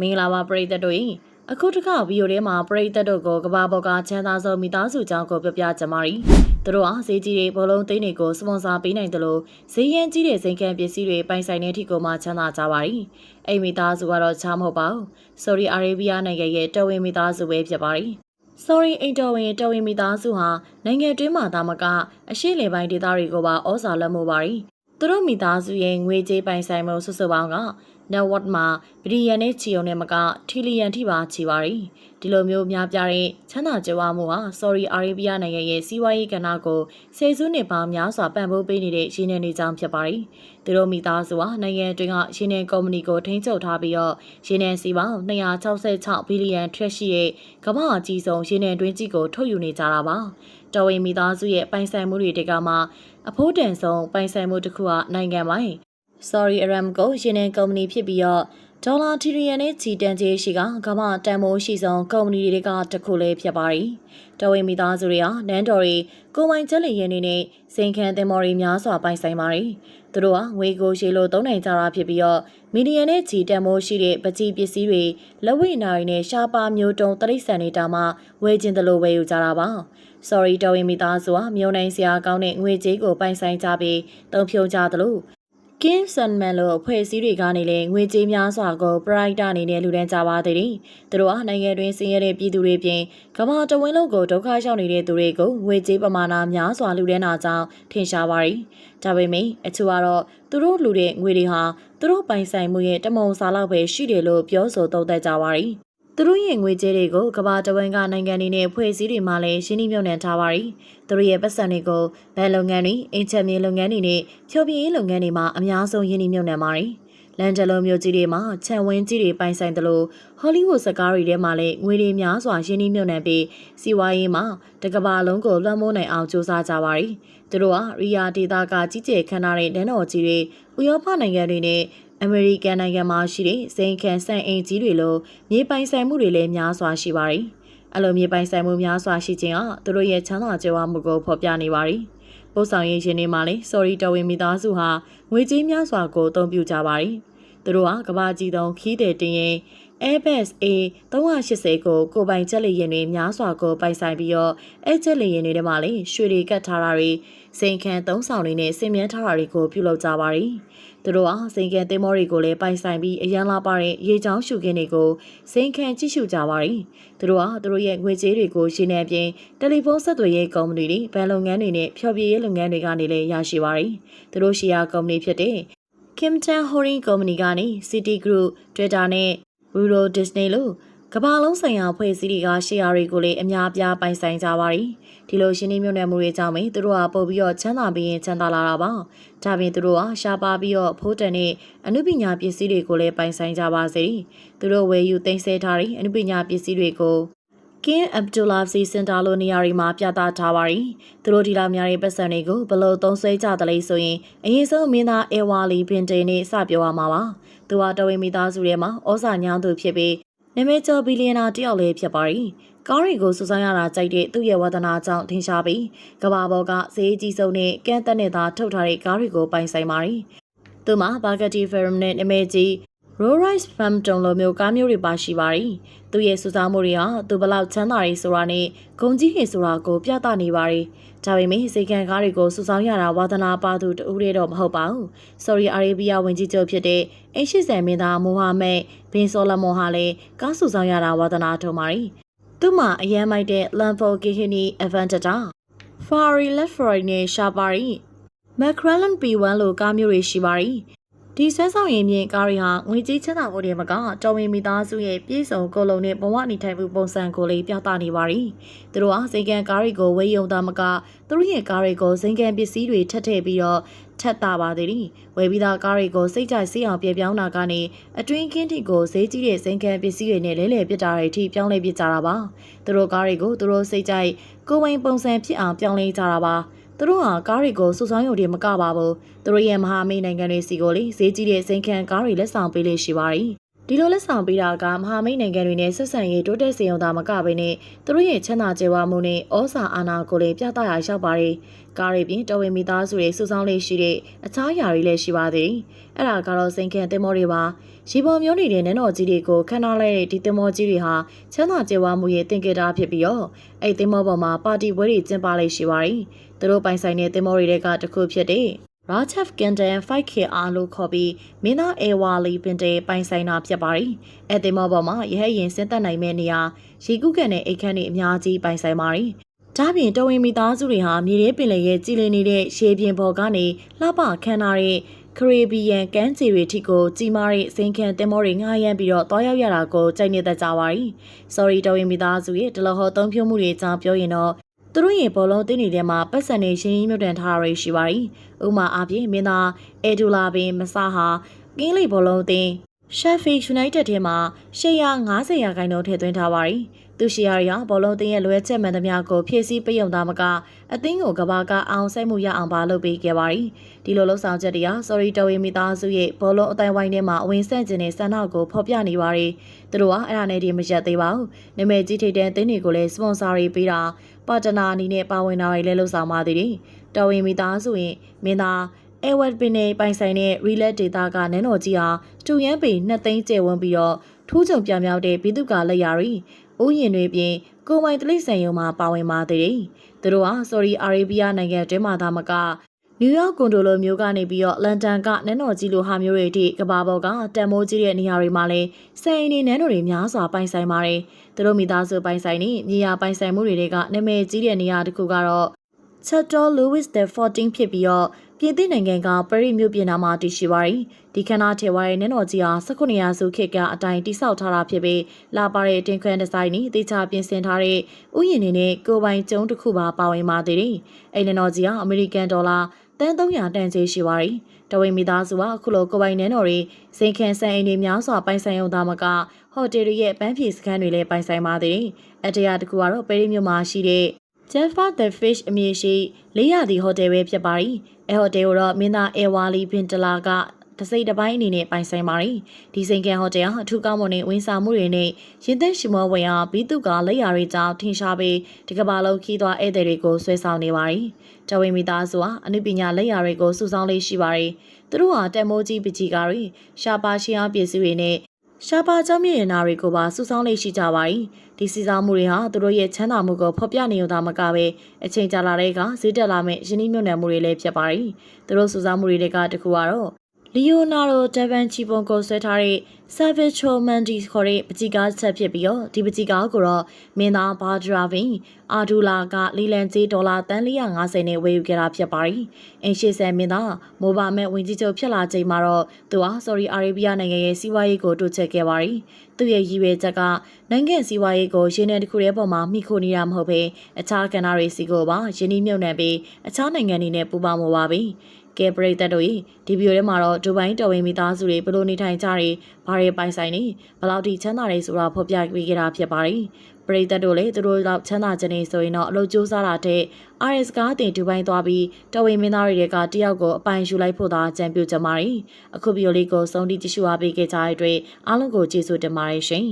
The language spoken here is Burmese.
မင်္ဂလာပါပရိသတ်တို့၏အခုတစ်ခါဗီဒီယိုထဲမှာပရိသတ်တို့ကိုကဘာပေါ်ကချမ်းသာဆုံးမိသားစုကြောင်းကိုပြပြကြပါရီသူတို့ဟာဈေးကြီးတွေဘောလုံးသိန်းတွေကိုစပွန်ဆာပေးနိုင်တယ်လို့ဈေးရန်ကြီးတဲ့စိန်ခံပစ္စည်းတွေပိုင်ဆိုင်တဲ့အထိကိုမှချမ်းသာကြပါရီအိမ်မိသားစုကတော့ချားမဟုတ်ပါဘူး Saudi Arabia နိုင်ငံရဲ့တော်ဝင်မိသားစုပဲဖြစ်ပါရီ Sorry အိမ်တော်ဝင်တော်ဝင်မိသားစုဟာနိုင်ငံတွင်းမှာသာမကအရှိလေပိုင်းဒေသတွေကိုပါဩဇာလွှမ်းမိုးပါရီသူတို့မိသားစုရဲ့ငွေကြေးပိုင်ဆိုင်မှုစုစုပေါင်းက network မှာဘီလီယံနဲ့ချီုံနဲ့မကထီလီယံထိပါချီပါရီဒီလိုမျိုးများပြားတဲ့ချမ်းသာကြွားမှုဟာ Saudi Arabia နိုင်ငံရဲ့စီးပွားရေးကဏ္ဍကိုဆယ်စုနှစ်ပေါင်းများစွာပံ့ပိုးပေးနေတဲ့ရင်းနှီးနေကြောင်းဖြစ်ပါရီသူတို့မိသားစုဟာနိုင်ငံအတွင်းကရင်းနှီးကုမ္ပဏီကိုထိန်းချုပ်ထားပြီးတော့ရင်းနှီးစီပေါင်း266ဘီလီယံထွက်ရှိတဲ့ကမ္ဘာအကြီးဆုံးရင်းနှီးတွင်းကြီးကိုထုတ်ယူနေကြတာပါတော်ဝင်မိသားစုရဲ့ပိုင်ဆိုင်မှုတွေတကမှအဖိုးတန်ဆုံးပိုင်ဆိုင်မှုတစ်ခုကနိုင်ငံပိုင် Sorry Aramco ရင်းနှီးကုမ္ပဏီဖြစ်ပြီးတော့ဒေါ်လာထီရီယံနဲ့ချီတန်ကျေးရှိကကမ္ဘာတန်မိုးရှိဆုံးကုမ္ပဏီတွေကတစ်ခုလေးဖြစ်ပါရီတော်ဝင်မိသားစုတွေဟာနန်းတော်တွေကိုပိုင်ချက်လီရင်းနေနဲ့စိန်ခံတင်မော်ရီများစွာပိုင်ဆိုင်ပါရီသူတို့ဟာငွေကိုရှေလို့သုံးနိုင်ကြတာဖြစ်ပြီးတော့မီလီယံနဲ့ချီတန်မိုးရှိတဲ့ပကြီးပစ္စည်းတွေလက်ဝိနာရီနဲ့ရှားပါမျိုးတုံတရိษံနေတာမှဝယ်ခြင်းတလို့ဝယ်ယူကြတာပါ sorry တော်ဝင်မိသားစုဟာမြို့နိုင်စရာကောင်းတဲ့ငွေကြေးကိုပိုင်ဆိုင်ကြပြီးတုံဖြုံကြသလို Kim Sunman လို့အဖွဲ့အစည်းတွေကနေလည်းငွေကြေးများစွာကို Pride အနေနဲ့လူဒန်းကြပါသေးတယ်။သူတို့ဟာနိုင်ငံတွင်းဆင်းရဲတဲ့ပြည်သူတွေပြင်ကမ္ဘာတဝန်းလုံးကိုဒုက္ခရောက်နေတဲ့သူတွေကိုငွေကြေးပမာဏများစွာလူဒန်းတာကြောင့်ထင်ရှားပါရီ။ဒါပေမဲ့အချို့ကတော့သူတို့လူတဲ့ငွေတွေဟာသူတို့ပိုင်ဆိုင်မှုရဲ့တမုံစားလောက်ပဲရှိတယ်လို့ပြောဆိုသုံးသပ်ကြပါရီ။ သူတို့ရဲ့ငွေကြေးတွေကိုကမ္ဘာတဝန်းကနိုင်ငံတွေနဲ့ဖွဲ့စည်းတွေမှလည်းရှင်းနှီးမြှုပ်နှံထားပါရီသူတို့ရဲ့ပတ်စံတွေကိုဘဏ်လုပ်ငန်းတွေအင်ချက်မြေလုပ်ငန်းတွေနဲ့ဖြောပြရေးလုပ်ငန်းတွေမှာအများဆုံးရင်းနှီးမြှုပ်နှံပါရီလန်ဒလိုမျိုးကြီးတွေမှာခြံဝင်းကြီးတွေပိုင်ဆိုင်တယ်လို့ဟောလိဝုဒ်စကားတွေထဲမှာလည်းငွေတွေများစွာရင်းနှီးမြှုပ်နှံပြီးစီးပွားရေးမှာတကဘာလုံးကိုလွှမ်းမိုးနိုင်အောင်စူးစမ်းကြပါရီသူတို့ဟာရီယာဒေတာကကြီးကျယ်ခမ်းနားတဲ့လန်တော်ကြီးတွေဥရောပနိုင်ငံတွေနဲ့ အမေရိကန်နိုင်ငံမှာရှိတဲ့စိန်ခံဆန်အိမ်ကြီးတွေလိုမြေပိုင်ဆိုင်မှုတွေလည်းများစွာရှိပါတယ်။အလိုမြေပိုင်ဆိုင်မှုများစွာရှိခြင်းကသူတို့ရဲ့ချမ်းသာကြွယ်ဝမှုကိုဖော်ပြနေပါတယ်။ပို့ဆောင်ရေးရှင်တွေမှာလည်း sorry တော်ဝင်မိသားစုဟာငွေကြေးများစွာကိုအသုံးပြုကြပါတယ်။သူတို့ဟာကမ္ဘာကြီးသုံးခီးတဲ့တင်ရင် Airbus A 380ကိုကိုပိုင်ချက်လေရင်တွေများစွာကိုပိုင်ဆိုင်ပြီးတော့အဲချက်လေရင်တွေထဲမှာလည်းရွှေတွေကတ်ထားတာတွေ စိန်ခံသုံးဆောင်တွေနဲ့ဆင်မြန်းထားတာတွေကိုပြုလုပ်ကြပါရီ။သူတို့ဟာစိန်ခံသင်းမောတွေကိုလည်းပိုင်ဆိုင်ပြီးအရန်လာပါတဲ့ရေချောင်းရှုခင်းတွေကိုစိန်ခံကြည့်ရှုကြပါရီ။သူတို့ဟာသူတို့ရဲ့ငွေကြေးတွေကိုရှင်းနေပြင်တယ်လီဖုန်းဆက်သွယ်ရေးကုမ္ပဏီတွေဘဏ်လုပ်ငန်းတွေနဲ့ဖျော်ဖြေရေးလုပ်ငန်းတွေကနေလည်းရရှိပါရီ။သူတို့ရှီယာကုမ္ပဏီဖြစ်တဲ့ Kimton Holding Company ကနေ City Group, Twitter နဲ့ Euro Disney လို့ ကမ္ဘာလုံးဆိုင်ရာဖွဲ့စည်းတွေကရှယ်ယာတွေကိုလည်းအများအပြားပိုင်ဆိုင်ကြပါရီဒီလိုရှင်းနေမြုံနယ်မှုတွေကြောင့်ပဲသူတို့ကပို့ပြီးတော့ချမ်းသာပြီးရင်ချမ်းသာလာတာပါဒါပြင်သူတို့ကရှားပါပြီးတော့ဖိုးတန်နဲ့အနုပညာပစ္စည်းတွေကိုလည်းပိုင်ဆိုင်ကြပါစေသူတို့ဝယ်ယူသိမ်းဆည်းထားတဲ့အနုပညာပစ္စည်းတွေကိုကင်းအဗ်ဒူလာစီစင်တာလိုနေရာတွေမှာပြသထားပါရီသူတို့ဒီလာများတဲ့ပတ်စံတွေကိုဘလို့သုံးဆွဲကြတယ်လဲဆိုရင်အရင်ဆုံးမင်းသားအဲဝါလီဘင်တေနဲ့စပြောရမှာပါသူဟာတော်ဝင်မိသားစုထဲမှာဩဇာညောင်းသူဖြစ်ပြီး နာမည်ကျော်ဘီလီယံနာတယောက်လည်းဖြစ်ပါရီကားတွေကိုစူးစမ်းရတာကြိုက်တဲ့သူ့ရဲ့ဝါသနာကြောင့်ထင်ရှားပြီးကဘာပေါ်ကဈေးကြီးဆုံးနဲ့ကန့်တက်နဲ့သာထုတ်ထားတဲ့ကားတွေကိုပိုင်ဆိုင်ပါရီသူမှာဘာဂတီဖယ်ရမ်နဲ့နာမည်ကြီး Rolls Phantom လိုမျိုးကားမျိုးတွေပါရှိပါရီသူရဲ့စူးစမ်းမှုတွေဟာသူဘလောက်ချမ်းသာရေးဆိုတာနဲ့ဂုံကြီးဟင်ဆိုတာကိုပြသနေပါရီဒါပေမဲ့စေကန်ကားတွေကိုစူးစမ်းရတာဝါသနာပါသူတူတွေတော့မဟုတ်ပါဘူး။ Saudi Arabia ဝန်ကြီးချုပ်ဖြစ်တဲ့အင်ရှိဆန်မင်းသားမိုဟာမက်ဘင်ဆိုလမွန်ဟာလည်းကားစူးစမ်းရတာဝါသနာထုံပါရီသူ့မှာအရန်မိုက်တဲ့ Lamborghini Aventador Ferrari Lefroy နဲ့ Shabari McLaren P1 လိုကားမျိုးတွေရှိပါရီ ဒီဆွဲဆောင်ရင်မြင့်ကားတွေဟာငွေကြေးချမ်းသာမှုတွေမကတော်ဝင်မိသားစုရဲ့ပြည်စုံကိုလုံးနဲ့ဘဝနေထိုင်မှုပုံစံကိုလေးပြသနေပါရီသူတို့ဟာစိန်ကန်ကားတွေကိုဝေယုံသားမကသူတို့ရဲ့ကားတွေကိုစိန်ကန်ပစ္စည်းတွေထပ်ထည့်ပြီးတော့ထက်တာပါသေးတယ်ဝယ်ပြီးသားကားတွေကိုစိတ်ကြိုက်စီးအောင်ပြေပြောင်းတာကနေအတွင်းကင်းထိကိုဈေးကြီးတဲ့စိန်ကန်ပစ္စည်းတွေနဲ့လဲလှယ်ပစ်တာတွေအထိပြောင်းလဲပစ်ကြတာပါသူတို့ကားတွေကိုသူတို့စိတ်ကြိုက်ကိုယ်ဝင်ပုံစံဖြစ်အောင်ပြောင်းလဲကြတာပါ သူတို့ဟာကားတွေကိုစူဆောင်းရုံတွေမကပါဘူးသူတို့ရဲ့မဟာမိတ်နိုင်ငံတွေစီကိုလေဈေးကြီးတဲ့စိန်ခံကားတွေလက်ဆောင်ပေးလေးရှိပါရီ ဒီလိုလက်ဆောင်ပေးတာကမဟာမိတ်နိုင်ငံတွေနဲ့ဆက်ဆံရေးတိုးတက်စေအောင်သာမကဘဲနဲ့သူတို့ရဲ့ချမ်းသာကြွယ်ဝမှုနဲ့ဩဇာအာဏာကိုလည်းပြသရာရောက်ပါတယ်။ကားရီပြင်တော်ဝင်မိသားစုတွေစုဆောင်းလေးရှိတဲ့အခြားຢာတွေလည်းရှိပါသေးတယ်။အဲ့ဒါကတော့စိန်ခံတင်မောတွေပါ။ရီပေါ်မျိုးနေတဲ့နန်းတော်ကြီးတွေကိုခန်းထားလိုက်တဲ့ဒီတင်မောကြီးတွေဟာချမ်းသာကြွယ်ဝမှုရဲ့တင်ကြတာဖြစ်ပြီးတော့အဲ့တင်မောပေါ်မှာပါတီပွဲတွေကျင်းပလေးရှိပါတယ်။သူတို့ပိုင်ဆိုင်တဲ့တင်မောတွေကတစ်ခုဖြစ်တဲ့ Rajaf Kindan 5KR လို့ခေါ်ပြီးမင်းသားအေဝါလီပင်တေပိုင်ဆိုင်တာဖြစ်ပါတယ်။အဲ့ဒီမောပေါ်မှာရဟရင်စင်သက်နိုင်မဲ့နေရာရေကူးကန်တဲ့အိတ်ခမ်းတွေအများကြီးပိုင်ဆိုင်ပါတယ်။ဒါပြင်တော်ဝင်မိသားစုတွေဟာမြေထဲပင်လယ်ရဲ့ကြည်လင်နေတဲ့ရေပြင်ပေါ်ကနေလှပခမ်းနာတဲ့ခရေဘီယန်ကမ်းခြေတွေထိကိုကြီးမားတဲ့စိန်ခံတင်မောတွေငှားရမ်းပြီးတော့တွားရောက်ရတာကိုကြိုက်နေတတ်ကြပါရီ။ Sorry တော်ဝင်မိသားစုရဲ့ဒလဟောသုံးဖြိုးမှုတွေအကြောင်းပြောရင်တော့ သူတို့ရဲ့ဘောလုံးတင်းနေတဲ့မှာပတ်စံနေရှင်းရင်းမြုပ်တန်ထားတာတွေရှိပါရီ။ဥမာအပြင်မင်းသားအေဒူလာပင်မဆာဟာကင်းလိဘောလုံးတင်း Sheffield United ထဲမှာ150ရာခိုင်နှုန်းထည့်သွင်းထားပါရီ။ သူရှီယာရီဟာဘောလုံးတင်းရဲ့လွဲချက်မှန်သမျှကိုဖြည့်ဆည်းပေးုံသားမကအသင်းကိုကဘာကအောင်စိတ်မှုရအောင်ပါလုပ်ပေးခဲ့ပါရီ။ဒီလိုလှုပ်ဆောင်ချက်တွေက Sorry တော်ဝေမိသားစုရဲ့ဘောလုံးအတိုင်းဝိုင်းထဲမှာအဝင်ဆက်ခြင်းနဲ့ဆန္ဒကိုဖော်ပြနေပါရီ။သူတို့ကအဲ့ဒါနဲ့ဒီမရက်သေးပါဘူး။နာမည်ကြီးထိပ်တန်းအသင်းတွေကိုလည်းစပွန်ဆာတွေပေးတာပါတနာအနေနဲ့ပါဝင်တာတွေလည်းလှုပ်ဆောင်ပါသေးတယ်။တော်ဝေမိသားစုရင်မင်းသားအဲဝက်ပင်နေပိုင်ဆိုင်တဲ့ Relet Data ကနန်းတော်ကြီးဟာစတူရန်ပေ2သိန်းကျယ်ဝန်းပြီးတော့ထူးချွန်ပြမြောက်တဲ့ဘိတုကလက်ရာတွေ ဥယျင်တွေပြင်ကိုယ်ပိုင်တလိษံယုံမှာပါဝင်ပါသေးတယ်။သူတို့ဟာ Saudi Arabia နိုင်ငံတွင်းမှာသာမကနယူးယောက်ကွန်ဒိုလိုမျိုးကနေပြီးတော့လန်ဒန်ကနန်းတော်ကြီးလိုဟာမျိုးတွေအထိကဘာပေါ်ကတန်မိုးကြီးတဲ့နေရာတွေမှာလည်းစိန်နေနန်းတော်တွေများစွာပိုင်ဆိုင်ပါတယ်။သူတို့မိသားစုပိုင်ဆိုင်နေမြေယာပိုင်ဆိုင်မှုတွေကနာမည်ကြီးတဲ့နေရာတစ်ခုကတော့ Chateau Louis the 14ဖြစ်ပြီးတော့ ပြည်သစ်နိုင်ငံကပရိမြို့ပြင်နာမှာတည်ရှိပါရီဒီခန္ဓာထေဝါရဲ့နန်းတော်ကြီးဟာ19ရာစုခေတ်ကအတိုင်းတိဆောက်ထားတာဖြစ်ပြီးလာပါတဲ့တင်ခွန်းဒီဇိုင်းနီအသေးချာပြင်ဆင်ထားတဲ့ဥယျာဉ်တွေနဲ့ကိုယ်ပိုင်ကျုံးတစ်ခုပါပါဝင်ပါသေးတယ်အဲ့နန်းတော်ကြီးဟာအမေရိကန်ဒေါ်လာတန်300တန်ကျေးရှိပါရီတဝိမိသားစုဟာအခုလိုကိုယ်ပိုင်နန်းတော်တွေစိန်ခံဆန်အိမ်တွေများစွာပိုင်ဆိုင်ရုံသားမကဟိုတယ်တွေရဲ့ပန်းဖြေစခန်းတွေလည်းပိုင်ဆိုင်ပါသေးတယ်အတရားတစ်ခုကတော့ပရိမြို့မှာရှိတဲ့ Jaffa the Fish အမည်ရှိလေးရသည့်ဟိုတယ်ပဲဖြစ်ပါရီအဲဟိုတယ်ကိုတော့မင်းသားအဲဝါလီဘင်တလာကတစိမ့်တစ်ပိုင်းအနေနဲ့ပိုင်ဆိုင်ပါရီဒီစိန်ကန်ဟိုတယ်ဟာအထူးကောင်းမွန်တဲ့ဝန်ဆောင်မှုတွေနဲ့ရင်သက်ရှိမောဝင်အားဘီသူကလက်ရာတွေကြောင့်ထင်ရှားပြီးဒီကမ္ဘာလုံးခီးသွားဧည့်သည်တွေကိုဆွဲဆောင်နေပါရီတဝိမိသားစုဟာအနုပညာလက်ရာတွေကိုစုဆောင်းလေးရှိပါရီသူတို့ဟာတက်မိုးကြီးပကြီးကားတွေရှားပါရှင်းအားပစ္စည်းတွေနဲ့ ရှားပါကြောင့်မြင်နာတွေကိုပါစုဆောင်းလေးရှိကြပါရီဒီစီစားမှုတွေဟာသူတို့ရဲ့ချမ်းသာမှုကိုဖော်ပြနေုံသာမကပဲအချိန်ကြာလာတဲ့ကဈေးတက်လာမဲ့ယင်းနှိမ့်မြုံနယ်မှုတွေလည်းဖြစ်ပါရီသူတို့စုစားမှုတွေကတခုကတော့ လီယိုနာဒိုဒါဗန်ချီပွန်ကိုဆွဲထားတဲ့ Savage Mandi ခေါ်တဲ့ပကြီးကားဆက်ဖြစ်ပြီးတော့ဒီပကြီးကားကိုတော့မင်းသားဘာဒရာဗင်အာဒူလာကလီလန်ဂျီဒေါ်လာတန်450နဲ့ဝယ်ယူခဲ့တာဖြစ်ပါရီအင်ရှေဆန်မင်းသားမိုဘာမက်ဝင်ကြီးချုပ်ဖြစ်လာချိန်မှာတော့သူဟာ Saudi Arabia နိုင်ငံရဲ့စီးပွားရေးကိုတိုးချဲ့ခဲ့ပါရီသူရဲ့ရည်ရွယ်ချက်ကနိုင်ငံစီးပွားရေးကိုရင်းနှီးတစ်ခုရဲ့ပုံမှာမိခိုနေတာမဟုတ်ဘဲအခြားကဏ္ဍတွေစီကိုပါရင်းနှီးမြှုပ်နှံပြီးအခြားနိုင်ငံတွေနဲ့ပူးပေါင်းမှုပါပဲ ကဲပရိသတ်တို့ဤဒီဗီဒီယိုထဲမှာတော့ဒူဘိုင်းတော်ဝင်မိသားစုတွေဘယ်လိုနေထိုင်ကြတွေဘာတွေပိုင်ဆိုင်နေဘယ်လောက်ထိချမ်းသာတွေဆိုတာဖော်ပြပေးခဲ့တာဖြစ်ပါတယ်ပရိသတ်တို့လည်းသူတို့လောက်ချမ်းသာခြင်းနေဆိုရင်တော့အလုပ်ကြိုးစားတာတဲ့ RS ကားတင်ဒူဘိုင်းသွားပြီးတော်ဝင်မင်းသားတွေကတယောက်ကိုအပိုင်ယူလိုက်ဖို့သာကြံပြုကြပါရီအခုဗီဒီယိုလေးကိုစုံတိကြည့်ရှုအားပေးခဲ့ကြတဲ့အတွက်အားလုံးကိုကျေးဇူးတင်ပါတယ်ရှင်